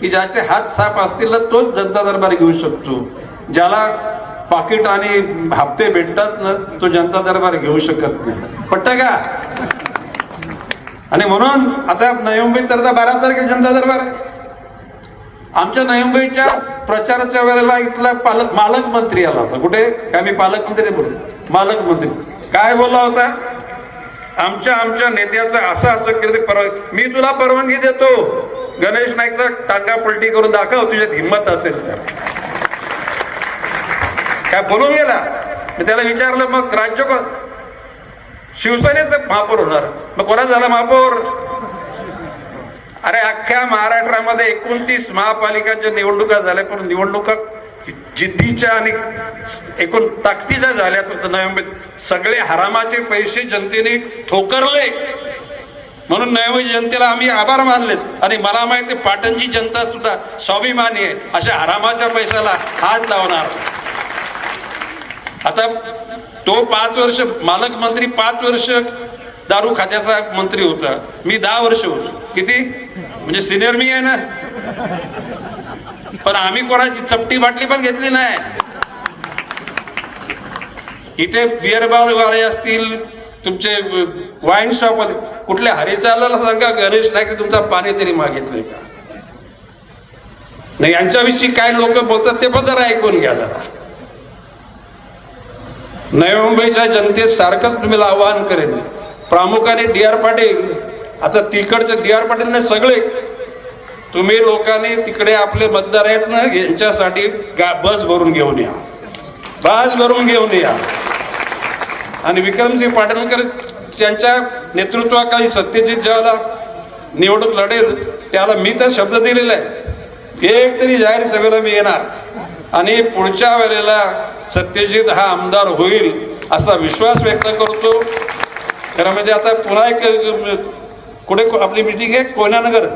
की ज्याचे हात साफ असतील ना तोच जनता दरबार घेऊ शकतो. ज्याला पाकिट आणि हप्ते भेटतात ना तो जनता दरबार घेऊ शकत नाही. पट्ट का? आणि म्हणून आता नवी तर बारा तारखेला जनता दरबार आमच्या नवी प्रचाराच्या वेळेला इथला पालक मालक मंत्री आला होता. कुठे? काय मी पालकमंत्री बोलतो. मालक मंत्री. काय बोलला होता? आमच्या आमच्या नेत्याचं असं असं केलं परवानगी मी तुला परवानगी देतो. गणेश नाईकचा टांगा पलटी करून दाखव तुझ्यात हिंमत असेल तर. काय बोलून गेला मी त्याला विचारलं मग राज्य कोण? शिवसेनेचं महापौर होणार. मग कोणा झाला महापौर? अरे अख्ख्या महाराष्ट्रामध्ये एकोणतीस महापालिकांच्या निवडणुका झाल्या पण निवडणुका जिद्दीच्या आणि एकूण ताकदीच्या झाल्या तर नवी सगळे हरामाचे पैसे जनतेने ठोकरले. म्हणून नवी जनतेला आम्ही आभार मानलेत. आणि मला माहिती पाटणची जनता सुद्धा स्वाभिमानी आहे. अशा हरामाच्या पैशाला हात लावणार. आता तो पाच वर्ष मालक मंत्री पाच वर्ष दारू खात्याचा मंत्री होता. मी दहा वर्ष होतो. किती? म्हणजे सिनियर मी आहे ना. पण आम्ही कोणाची चपटी बाटली पण घेतली नाही. इथे बिअर बार वाले असतील तुमचे वाईन शॉप कुठल्या हरिचालाला सांगा गणेश नाईक तुमचा पाणी तरी मागितलंय का? नाही यांच्याविषयी काय लोक बोलतात ते पण जरा ऐकून घ्या जरा. नवी मुंबईच्या जनतेस सारखंच तुम्ही आवाहन करेन प्रामुख्याने डी आर पाटील आता तिकडचे डी आर पाटील सगळे तुम्ही लोकांनी तिकडे आपले मतदार आहेत ना यांच्यासाठी बस भरून घेऊन या. बस भरून घेऊन या. आणि विक्रमसिंह पाटणकर त्यांच्या नेतृत्वाखाली सत्यजित ज्याला निवडणूक लढेल त्याला मी तर शब्द दिलेला आहे. एक तरी जाहीर सभेला मी येणार. आणि पुढच्या वेळेला सत्यजित हा आमदार होईल असा विश्वास व्यक्त करतो. खरं म्हणजे आता पुन्हा एक कुठे आपली मिटिंग आहे? कोयनानगर.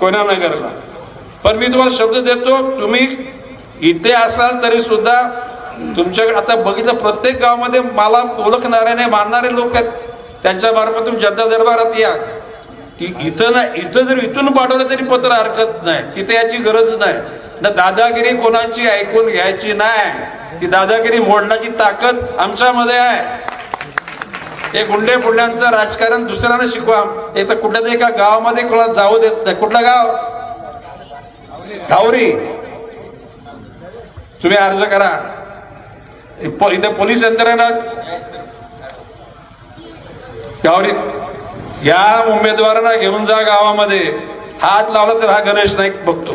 कोयनानगरला. पण मी तुम्हाला शब्द देतो तुम्ही इथे असाल तरी सुद्धा तुमच्याकडे आता बघितलं प्रत्येक गावामध्ये मला ओळखणारे नाही मानणारे लोक आहेत. त्यांच्या मार्फत तुम्ही जनता दरबारात या. की इथं ना इथं जर इथून पाठवलं तरी पत्र हरकत नाही. तिथे याची गरज नाही. ना दादागिरी कोणाची ऐकून घ्यायची नाही. ती दादागिरी मोडण्याची ताकद आमच्यामध्ये आहे. हे गुंडे पुंड्यांचं राजकारण दुसऱ्यांना शिकवा. हे तर कुठल्या एका गावामध्ये कोणाला जाऊ देत नाही. कुठलं गाव? गावरी तुम्ही अर्ज करा. इथं इथे पोलीस यंत्रणा त्यावर या उमेदवारांना घेऊन जा गावामध्ये. हात लावला तर हा गणेश नाईक बघतो.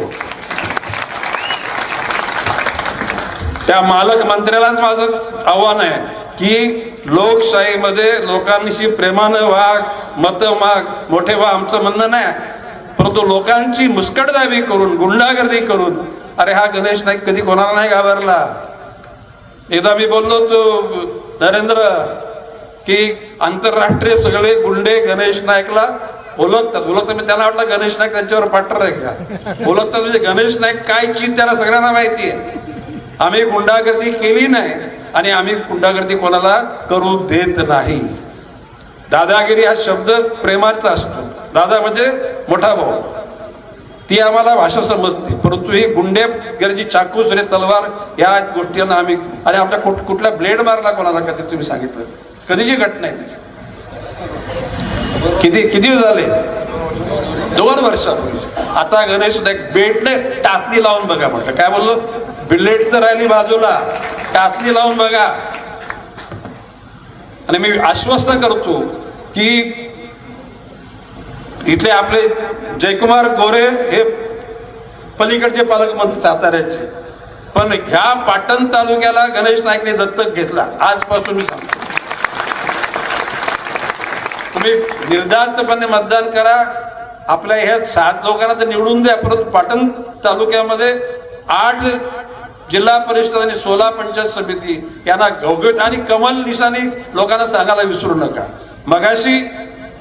त्या मालक मंत्र्यालाच माझं आव्हान आहे की लोकशाहीमध्ये लोकांशी प्रेमानं वाग मत माग मोठे व्हा आमचं म्हणणं नाही. परंतु लोकांची मुस्कटदाबी करून गुंडागर्दी करून अरे हा गणेश नाईक कधी कोणाला नाही घाबरला? एकदा मी बोललो तो नरेंद्र की आंतरराष्ट्रीय सगळे गुंडे गणेश नाईकला ओळखतात ओळखतात मी त्यांना वाटलं गणेश नाईक त्यांच्यावर पाटर आहे का? ओळखतात म्हणजे गणेश नाईक काय चीज त्याला सगळ्यांना माहिती आहे. आम्ही गुंडागर्दी केली नाही आणि आम्ही गुंडागर्दी कोणाला करू देत नाही. दादागिरी हा शब्द प्रेमाचा असतो. दादा म्हणजे मोठा भाऊ. ती आम्हाला भाषा समजते. परंतु ही गुंडे गरजी चाकू सुरे तलवार या गोष्टींना आम्ही आणि आपल्या कुठ कुठल्या ब्लेड मारला कोणाला का ते तुम्ही सांगितलं? कधीची घटना आहे तुझी किती किती झाले? दोन वर्षापूर्वी आता गणेश नाईक बेटने टाचणी लावून बघा म्हटलं. काय बोललो? बिलेट तर राहिली बाजूला. टाचणी लावून बघा. आणि मी आश्वस्त करतो की इथले आपले जयकुमार गोरे हे पलीकडचे पालकमंत्री साताऱ्याचे. पण ह्या पाटण तालुक्याला गणेश नाईकने दत्तक घेतला. आजपासून मी सांगतो. तुम्ही निर्धास्तपणे मतदान करा. आपल्या ह्या सात लोकांना तर निवडून द्या परंतु पाटण तालुक्यामध्ये आठ जिल्हा परिषद आणि सोळा पंचायत समिती यांना घवघवीत आणि कमल निशाणी लोकांना सांगायला विसरू नका. मगाशी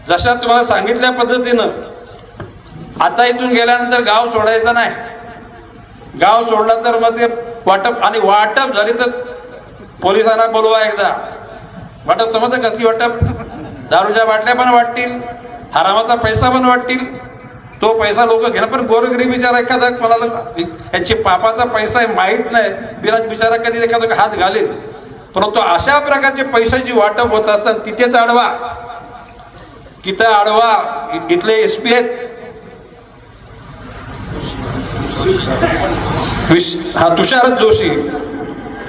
जशा तुम्हाला सांगितल्या पद्धतीनं आता इथून गेल्यानंतर गाव सोडायचं नाही. गाव सोडला तर मग ते वाटप आणि वाटप झाली तर पोलिसांना बोलवा एकदा. वाटप समजतं का ती वाटप? दारूच्या बाटल्या पण वाटतील हरामाचा पैसा पण वाटतील. तो पैसा लोक घेणार पण गोरगरीब बिचारा एखादा कोणाला याची पापाचा पैसा आहे माहीत नाही. बिराज बिचारा कधी एखादा हात घालेल. परंतु अशा प्रकारचे पैशाची वाटप होत असताना तिथेच अडवा तिथं अडवा इथले एस पी आहेत. हा तुषार जोशी.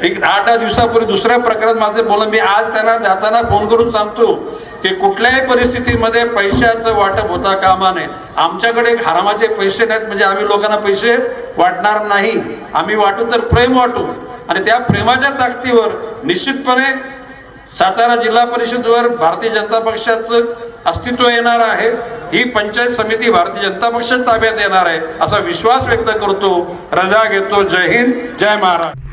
एक आठ दहा दिवसापूर्वी दुसऱ्या प्रकारात माझे बोल मी आज त्यांना जाताना फोन करून सांगतो. की कुठल्याही परिस्थितीमध्ये पैशाचं वाटप होता कामा नये. आमच्याकडे हरामाचे पैसे नाहीत म्हणजे आम्ही लोकांना पैसे वाटणार नाही. आम्ही वाटू तर प्रेम वाटू. आणि त्या प्रेमाच्या ताकदीवर निश्चितपणे सातारा जिल्हा परिषदवर भारतीय जनता पक्षाचं अस्तित्व येणार आहे. ही पंचायत समिती भारतीय जनता पक्षाच्या ताब्यात येणार आहे असा विश्वास व्यक्त करतो. रजा घेतो. जय हिंद. जय महाराष्ट्र.